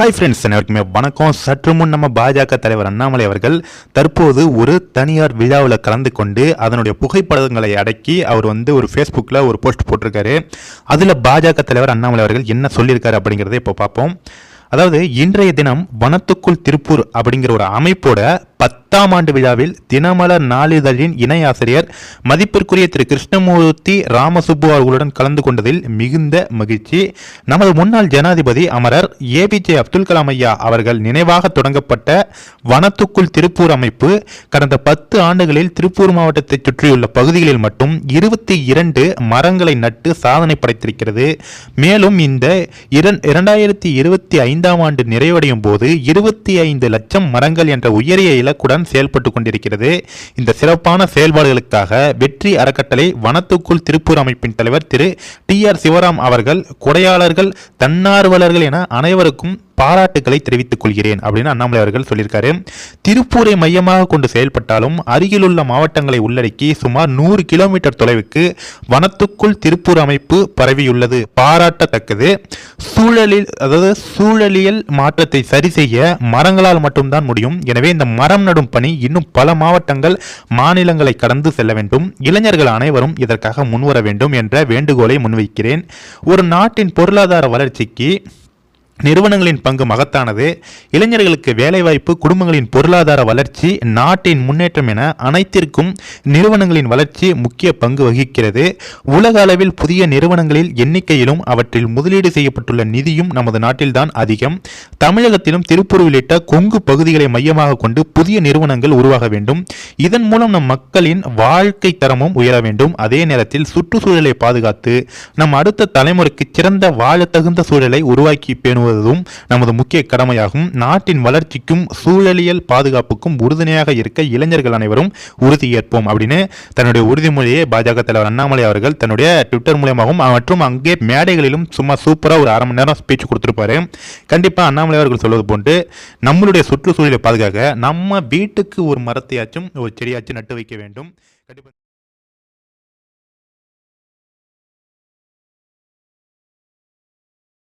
Hi friends அனைவருக்குமே வணக்கம். சற்று முன் நம்ம பாஜக தலைவர் அண்ணாமலை அவர்கள் தற்போது ஒரு தனியார் விழாவில் கலந்து கொண்டு அதனுடைய புகைப்படங்களை அடக்கி அவர் வந்து ஒரு ஃபேஸ்புக்கில் ஒரு போஸ்ட் போட்டிருக்காரு. அதில் பாஜக தலைவர் அண்ணாமலை அவர்கள் என்ன சொல்லியிருக்காரு அப்படிங்கிறத இப்போ பார்ப்போம். அதாவது இன்றைய தினம் வனத்துக்குள் திருப்பூர் அப்படிங்கிற ஒரு அமைப்போட பத்தாம் ஆண்டு விழாவில் தினமலர் நாளிதழின் இணை ஆசிரியர் மதிப்பிற்குரிய திரு கிருஷ்ணமூர்த்தி ராமசுப்பு அவர்களுடன் கலந்து கொண்டதில் மிகுந்த மகிழ்ச்சி. நமது முன்னாள் ஜனாதிபதி அமரர் ஏபிஜே அப்துல் கலாம் ஐயா அவர்கள் நினைவாக தொடங்கப்பட்ட வனத்துக்குள் திருப்பூர் அமைப்பு கடந்த பத்து ஆண்டுகளில் திருப்பூர் மாவட்டத்தை சுற்றியுள்ள பகுதிகளில் மட்டும் இருபத்தி இரண்டு மரங்களை நட்டு சாதனை படைத்திருக்கிறது. மேலும் இந்த இரண்- இரண்டாயிரத்தி இருபத்தி ஐந்தாம் ஆண்டு நிறைவடையும் போது இருபத்தி ஐந்து லட்சம் மரங்கள் என்ற உயரிய இலக்குடன் செயல்பட்டு கொண்டிருக்கிறது. இந்த சிறப்பான செயல்பாடுகளுக்காக வெற்றி அறக்கட்டளை வனத்துக்குள் திருப்பூர் அமைப்பின் தலைவர் திரு டி ஆர் சிவராம் அவர்கள் கொடையாளர்கள் தன்னார்வலர்கள் என அனைவருக்கும் பாராட்டுக்களை தெரிவித்துக் கொள்கிறேன் அப்படின்னு அண்ணாமலை அவர்கள் சொல்லியிருக்காரு. திருப்பூரை மையமாக கொண்டு செயல்பட்டாலும் அருகிலுள்ள மாவட்டங்களை உள்ளடக்கி சுமார் நூறு கிலோமீட்டர் தொலைவுக்கு வனத்துக்குள் திருப்பூர் அமைப்பு பரவியுள்ளது. பாராட்டத்தக்கது. சூழலில் அதாவது சூழலியல் மாற்றத்தை சரி செய்ய மரங்களால் மட்டும்தான் முடியும். எனவே இந்த மரம் நடும் பணி இன்னும் பல மாவட்டங்கள் மாநிலங்களை கடந்து செல்ல வேண்டும். இளைஞர்கள் அனைவரும் இதற்காக முன்வர வேண்டும் என்ற வேண்டுகோளை முன்வைக்கிறேன். ஒரு நாட்டின் பொருளாதார வளர்ச்சிக்கு நிறுவனங்களின் பங்கு மகத்தானது. இளைஞர்களுக்கு வேலைவாய்ப்பு குடும்பங்களின் பொருளாதார வளர்ச்சி நாட்டின் முன்னேற்றம் என அனைத்திற்கும் நிறுவனங்களின் வளர்ச்சி முக்கிய பங்கு வகிக்கிறது. உலக அளவில் புதிய நிறுவனங்களில் எண்ணிக்கையிலும் அவற்றில் முதலீடு செய்யப்பட்டுள்ள நிதியும் நமது நாட்டில்தான் அதிகம். தமிழகத்திலும் திருப்பூர் உள்ளிட்ட கொங்கு பகுதிகளை மையமாக கொண்டு புதிய நிறுவனங்கள் உருவாக வேண்டும். இதன் மூலம் நம் மக்களின் வாழ்க்கை தரமும் உயர வேண்டும். அதே நேரத்தில் சுற்றுச்சூழலை பாதுகாத்து நம் அடுத்த தலைமுறைக்கு சிறந்த வாழத்தகுந்த சூழலை உருவாக்கி வழங்குவதும் நமது முக்கிய கடமையாகும். நாட்டின் வளர்ச்சிக்கும் சூழலியல் பாதுகாப்புக்கும் உறுதுணையாக இருக்க இளைஞர்கள் அனைவரும் உறுதியேற்போம் அப்படின்னு தன்னுடைய உறுதிமொழியை பாஜக தலைவர் அண்ணாமலை அவர்கள் தன்னுடைய ட்விட்டர் மூலியமாகவும் மற்றும் அங்கே மேடைகளிலும் சும்மா சூப்பராக ஒரு அரை மணி நேரம் ஸ்பீச் கொடுத்துருப்பாரு. கண்டிப்பாக அண்ணாமலை அவர்கள் சொல்வது போன்று நம்மளுடைய சுற்றுச்சூழலை பாதுகாக்க நம்ம வீட்டுக்கு ஒரு மரத்தையாச்சும் ஒரு செடியாச்சும் நட்டு வைக்க வேண்டும். கண்டிப்பாக